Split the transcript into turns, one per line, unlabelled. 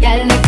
Gel